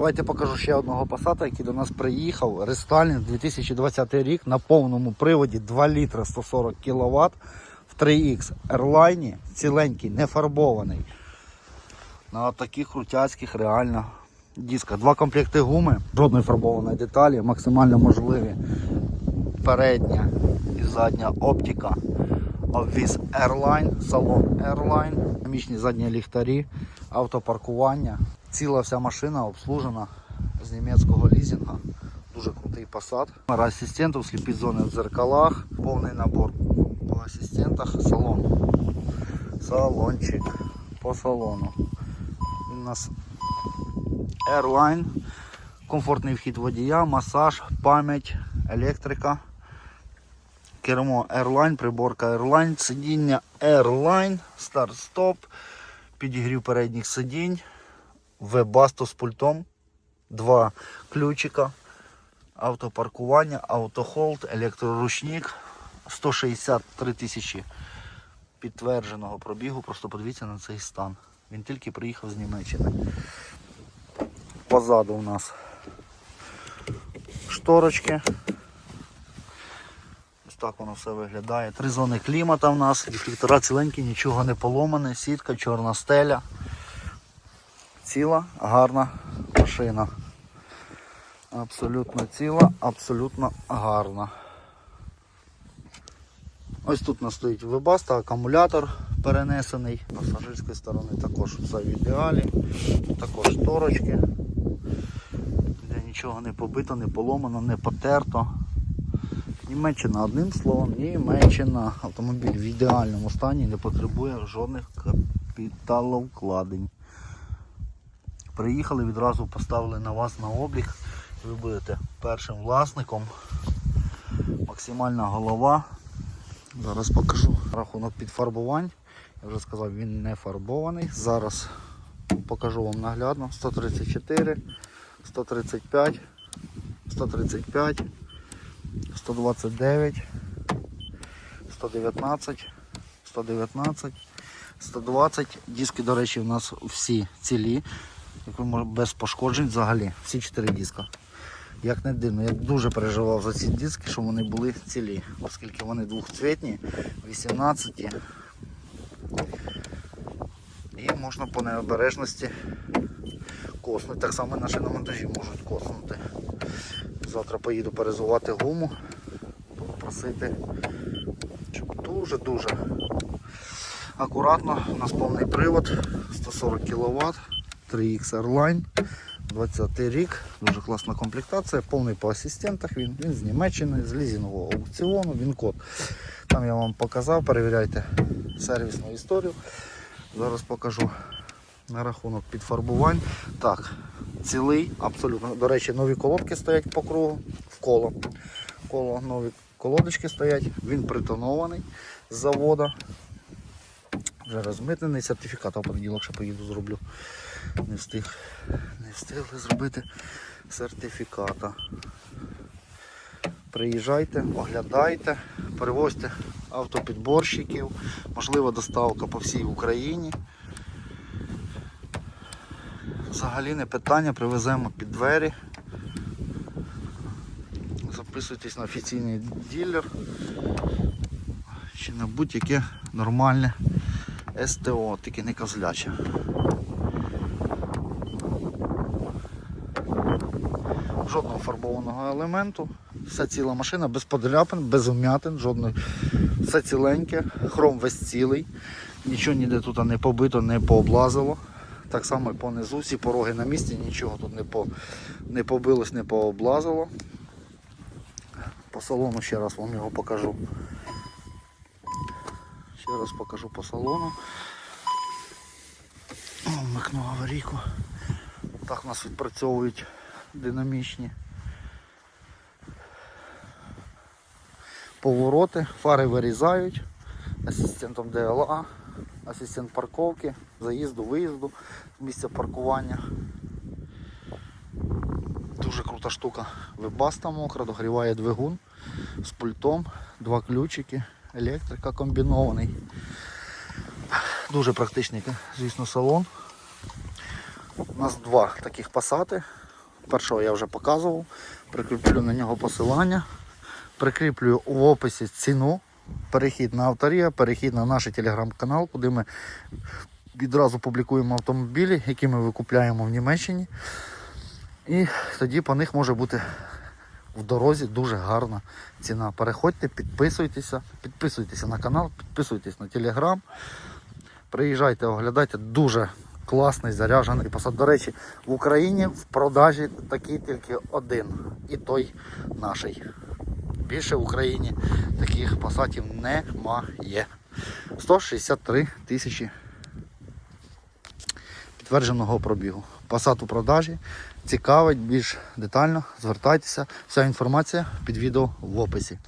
Давайте покажу ще одного пасата, який до нас приїхав. Рестайлінг 2020 рік на повному приводі 2 літра 140 кВт в 3X Airline, ціленький, не фарбований. На таких крутяцьких реально дисках. Два комплекти гуми, жодної фарбованої деталі, максимально можливі передня і задня оптика. Обвіз Airline, салон Airline, динамічні задні ліхтарі, автопаркування. Ціла вся машина обслужена з німецького лізінга. Дуже крутий посад. Камера асистентів, сліпі зони в дзеркалах, повний набор по асистентах, салон. Салончик по салону. У нас Airline, комфортний вхід водія, масаж, пам'ять, електрика. Кермо Airline, приборка Airline, сидіння Airline, старт-стоп, підігрів передніх сидінь, вебасто з пультом, два ключика, автопаркування, автохолд, електроручник, 163 тисячі підтвердженого пробігу. Просто подивіться на цей стан. Він тільки приїхав з Німеччини. Позаду у нас шторочки. Ось так воно все виглядає. Три зони клімата в нас, рефлектора ціленькі, нічого не поломане, сітка, чорна стеля. Ціла, гарна машина. Абсолютно ціла, абсолютно гарна. Ось тут у нас стоїть вебаста, акумулятор перенесений. Пасажирської сторони також все в ідеалі. Також шторочки. Де нічого не побито, не поломано, не потерто. Німеччина одним словом, Німеччина. Автомобіль в ідеальному стані не потребує жодних капіталовкладень. Приїхали, відразу поставили на вас на облік. Ви будете першим власником. Максимальна голова. Зараз покажу рахунок підфарбувань. Я вже сказав, він не фарбований. Зараз покажу вам наглядно. 134, 135, 135, 129, 119, 119, 120. Диски, до речі, у нас всі цілі. Без пошкоджень взагалі. Всі 4 диска. Як не дивно, я дуже переживав за ці диски, щоб вони були цілі, оскільки вони двохцвітні, 18. І можна по необережності коснути. Так само наші на монтажі можуть коснути. Завтра поїду перезувати гуму, попросити, щоб дуже-дуже акуратно. У нас повний привод 140 кВт, 3X Airline. 20 рік, дуже класна комплектація, повний по асистентах, він, він з Німеччини, з лізінгового аукціону, він код. Там я вам показав, перевіряйте сервісну історію. Зараз покажу на рахунок підфарбувань. Так, цілий, абсолютно. До речі, нові колодки стоять по кругу, в коло. Коло нові колодочки стоять, він притонований з завода. Вже розмитнений сертифікат, а понеділок ще поїду зроблю. Не встиг, не встигли зробити сертифіката. Приїжджайте, оглядайте, перевозьте автопідборщиків, можлива доставка по всій Україні. Взагалі не питання, привеземо під двері. Записуйтесь на офіційний ділер чи на будь-яке нормальне СТО, тільки не козляче. Жодного фарбованого елементу. Вся ціла машина без подряпин, без вмятин, жодної. Все ціленьке, хром весь цілий, нічого ніде тут не побито, не пооблазило. Так само і понизу, всі пороги на місці, нічого тут не, по, не побилось, не пооблазило. По салону ще раз вам його покажу. Ще раз покажу по салону. Вмикну аварійку. Так нас відпрацьовують динамічні повороти, фари вирізають, асистентом ДЛА, асистент парковки, заїзду, виїзду місця паркування. Дуже крута штука. Вебаста мокра, догріває двигун з пультом, два ключики, електрика комбінований. Дуже практичний, звісно, салон. У нас два таких пасати першого я вже показував. Прикріплю на нього посилання. Прикріплю в описі ціну. Перехід на авторія, перехід на наш телеграм-канал, куди ми відразу публікуємо автомобілі, які ми викупляємо в Німеччині. І тоді по них може бути в дорозі дуже гарна ціна. Переходьте, підписуйтеся, підписуйтеся на канал, підписуйтесь на телеграм. Приїжджайте, оглядайте, дуже класний заряджений посад. До речі, в Україні в продажі такий тільки один. І той наший. Більше в Україні таких пасатів немає. 163 тисячі підтвердженого пробігу. Пасат у продажі. Цікавить більш детально. Звертайтеся. Вся інформація під відео в описі.